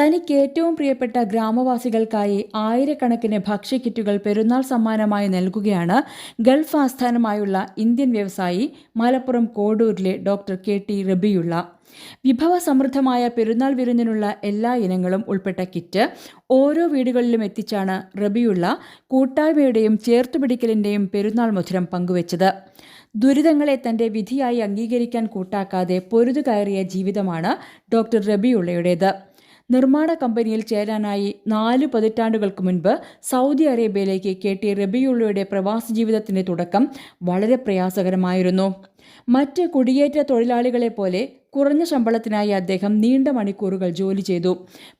തനിക്ക് ഏറ്റവും പ്രിയപ്പെട്ട ഗ്രാമവാസികൾക്കായി ആയിരക്കണക്കിന് ഭക്ഷ്യക്കിറ്റുകൾ പെരുന്നാൾ സമ്മാനമായി നൽകുകയാണ് ഗൾഫ് ആസ്ഥാനമായുള്ള ഇന്ത്യൻ വ്യവസായി മലപ്പുറം കോഡൂരിലെ ഡോക്ടർ കെ ടി റബിയുള്ള. വിഭവ സമൃദ്ധമായ പെരുന്നാൾ വിരുന്നിനുള്ള എല്ലാ ഇനങ്ങളും ഉൾപ്പെട്ട കിറ്റ് ഓരോ വീടുകളിലും എത്തിച്ചാണ് റബിയുള്ള കൂട്ടായ്മയുടെയും ചേർത്തുപിടിക്കലിന്റെയും പെരുന്നാൾ മധുരം പങ്കുവച്ചത്. ദുരിതങ്ങളെ തന്റെ വിധിയായി അംഗീകരിക്കാൻ കൂട്ടാക്കാതെ പൊരുതുകയറിയ ജീവിതമാണ് ഡോക്ടർ റബിയുള്ളയുടേത്. നിർമ്മാണ കമ്പനിയിൽ ചേരാനായി നാല് പതിറ്റാണ്ടുകൾക്ക് മുൻപ് സൗദി അറേബ്യയിലേക്ക് കെ ടി റബിയുള്ളയുടെ പ്രവാസ ജീവിതത്തിന്റെ തുടക്കം വളരെ പ്രയാസകരമായിരുന്നു. മറ്റ് കുടിയേറ്റ തൊഴിലാളികളെ പോലെ കുറഞ്ഞ ശമ്പളത്തിനായി അദ്ദേഹം നീണ്ട മണിക്കൂറുകൾ ജോലി ചെയ്തു.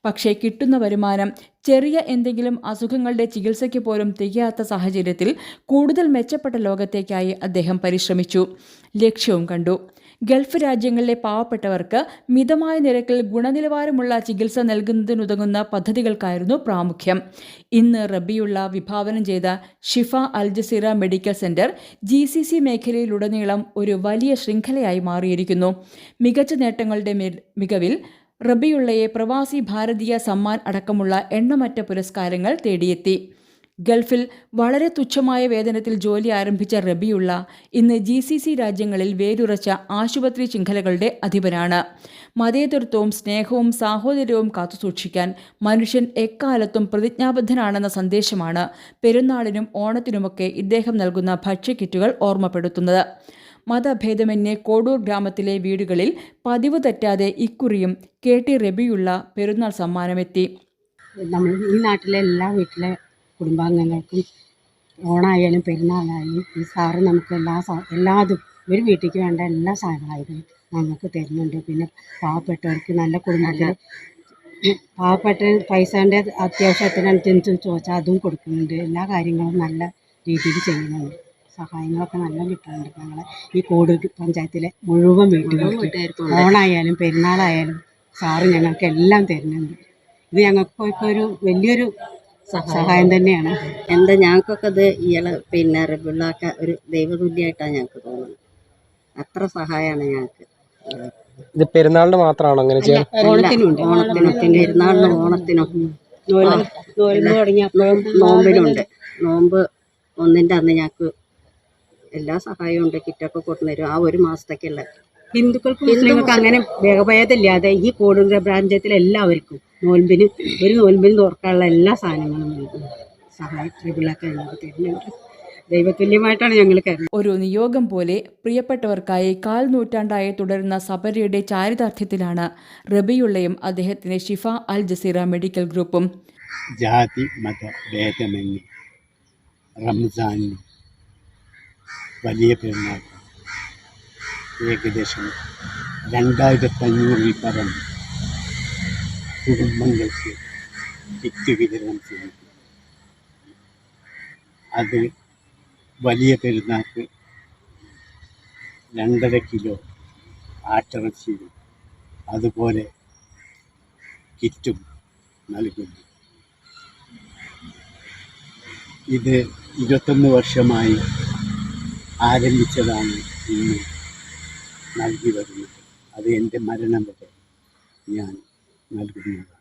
പക്ഷേ കിട്ടുന്ന വരുമാനം ചെറിയ എന്തെങ്കിലും അസുഖങ്ങളുടെ ചികിത്സയ്ക്ക് പോലും തികയാത്ത സാഹചര്യത്തിൽ കൂടുതൽ മെച്ചപ്പെട്ട ലോകത്തേക്കായി അദ്ദേഹം പരിശ്രമിച്ചു. ലക്ഷ്യവും കണ്ടു. ഗൾഫ് രാജ്യങ്ങളിലെ പാവപ്പെട്ടവർക്ക് മിതമായ നിരക്കിൽ ഗുണനിലവാരമുള്ള ചികിത്സ നൽകുന്നതിനുതകുന്ന പദ്ധതികൾക്കായിരുന്നു പ്രാമുഖ്യം. ഇന്ന് റബിയുള്ള വിഭാവനം ചെയ്ത Shifa Al Jazeera medical centre G C C മേഖലയിലുടനീളം ഒരു വലിയ ശൃംഖലയായി മാറിയിരിക്കുന്നു. മികച്ച നേട്ടങ്ങളുടെ മികവിൽ റബിയുള്ളയെ പ്രവാസി ഭാരതീയ സമ്മാൻ അടക്കമുള്ള എണ്ണമറ്റ പുരസ്കാരങ്ങൾ തേടിയെത്തി. ഗൾഫിൽ വളരെ തുച്ഛമായ വേതനത്തിൽ ജോലി ആരംഭിച്ച റബിയുള്ള ഇന്ന് ജി സി സി രാജ്യങ്ങളിൽ വേരുറച്ച ആശുപത്രി ശൃംഖലകളുടെ അധിപനാണ്. മതേതൃത്വവും സ്നേഹവും സാഹോദര്യവും കാത്തുസൂക്ഷിക്കാൻ മനുഷ്യൻ എക്കാലത്തും പ്രതിജ്ഞാബദ്ധനാണെന്ന സന്ദേശമാണ് പെരുന്നാളിനും ഓണത്തിനുമൊക്കെ ഇദ്ദേഹം നൽകുന്ന ഭക്ഷ്യക്കിറ്റുകൾ ഓർമ്മപ്പെടുത്തുന്നത്. മതഭേദമന്യേ കോടൂർ ഗ്രാമത്തിലെ വീടുകളിൽ പതിവ് തെറ്റാതെ ഇക്കുറിയും കെ ടി റബിയുള്ള പെരുന്നാൾ സമ്മാനമെത്തി. നമ്മൾ ഈ നാട്ടിലെ എല്ലാ വീട്ടിലെ കുടുംബാംഗങ്ങൾക്കും ഓണായാലും പെരുന്നാളായാലും ഈ സാറ് നമുക്ക് എല്ലാ എല്ലാതും ഒരു വീട്ടിലേക്ക് വേണ്ട എല്ലാ സാധനങ്ങളും ഞങ്ങൾക്ക് തരുന്നുണ്ട്. പിന്നെ പാവപ്പെട്ടവർക്ക് നല്ല കുടുംബത്തിൽ പാവപ്പെട്ട പൈസേന്റെ അത്യാവശ്യത്തിനനുസരിച്ച് ചോദിച്ചാൽ അതും കൊടുക്കുന്നുണ്ട്. എല്ലാ കാര്യങ്ങളും നല്ല രീതിയിൽ ചെയ്യുന്നുണ്ട്. സഹായങ്ങളൊക്കെ നല്ല കിട്ടുന്നുണ്ട് ഞങ്ങളെ ഈ കോട് പഞ്ചായത്തിലെ മുഴുവൻ വീട്ടുകാർക്കും ഓണായാലും പെരുന്നാളായാലും സാറ് ഞങ്ങൾക്ക് എല്ലാം തരുന്നുണ്ട്. ഇത് ഞങ്ങൾക്ക് ഒരു വലിയൊരു സഹായം. തന്നെയാണ്. എന്താ ഞങ്ങൾക്കൊക്കെ ഇത് ഇയാളെ പിന്നെ റബിളാക്ക ഒരു ദൈവതുല്യമായിട്ടാണ് ഞങ്ങൾക്ക് തോന്നുന്നത്. അത്ര സഹായമാണ് ഞങ്ങൾക്ക്. ഇത് പെരുന്നാളിന് മാത്രമാണോ അങ്ങനെ ചെയ്യാൻ ഓണത്തിനുണ്ട്. ഓണത്തിനും പെരുന്നാളിനും ഓണത്തിനും. നോയമ്പ് തുടങ്ങിയ നോമ്പ് നോമ്പിനുണ്ട്. നോമ്പ് ഒന്നിന്റെ അന്ന് ഞങ്ങൾക്ക് എല്ലാ സഹായവും ഉണ്ട് കിറ്റൊക്കെ കൊണ്ടുവരും ആ ഒരു മാസത്തേക്കുള്ള ഹിന്ദുക്കൾക്കും മുസ്ലിങ്ങൾക്ക് അങ്ങനെ ഭേദമില്ലാതെ ഈ കോടുങ്കര പ്രാഞ്ചത്തിൽ എല്ലാവർക്കും നോൽമ്പിന് ഒരു നോൽമ്പിന് തുറക്കാനുള്ള എല്ലാ സാധനങ്ങളും നൽകും സഹായ ട്രിബിളൊക്കെ ഞങ്ങൾക്ക് തരുന്നുണ്ട്. ദൈവതുല്യമായിട്ടാണ് ഞങ്ങൾ കരുതുന്നത്. ഒരു നിയോഗം പോലെ പ്രിയപ്പെട്ടവർക്കായി കാൽ നൂറ്റാണ്ടായി തുടരുന്ന സബരിയുടെ ചാരിതാർത്ഥ്യത്തിലാണ് റബിയുള്ളയും അദ്ദേഹത്തിന്റെ ഷിഫ അൽ ജസീറ മെഡിക്കൽ ഗ്രൂപ്പും ജാതി മത ഭേദമന്യേ റംസാനിനും വലിയ പെരുന്നാൾ. ഏകദേശം രണ്ടായിരത്തഞ്ഞൂറിൽ പരം കുടുംബങ്ങൾക്ക് കിറ്റ് വിതരണം ചെയ്യുന്നു അത് വലിയ പെരുന്നാൾക്ക് രണ്ടര കിലോ ആട്ടിറച്ചിയും അതുപോലെ കിറ്റും നൽകുന്നു. ഇത് ഇരുപത്തൊന്ന് വർഷമായി ആരംഭിച്ചതാണ് ഇന്ന് നൽകി വരുന്നത്. അത് എന്റെ മരണം വരെ ഞാൻ നൽകുന്നതാണ്.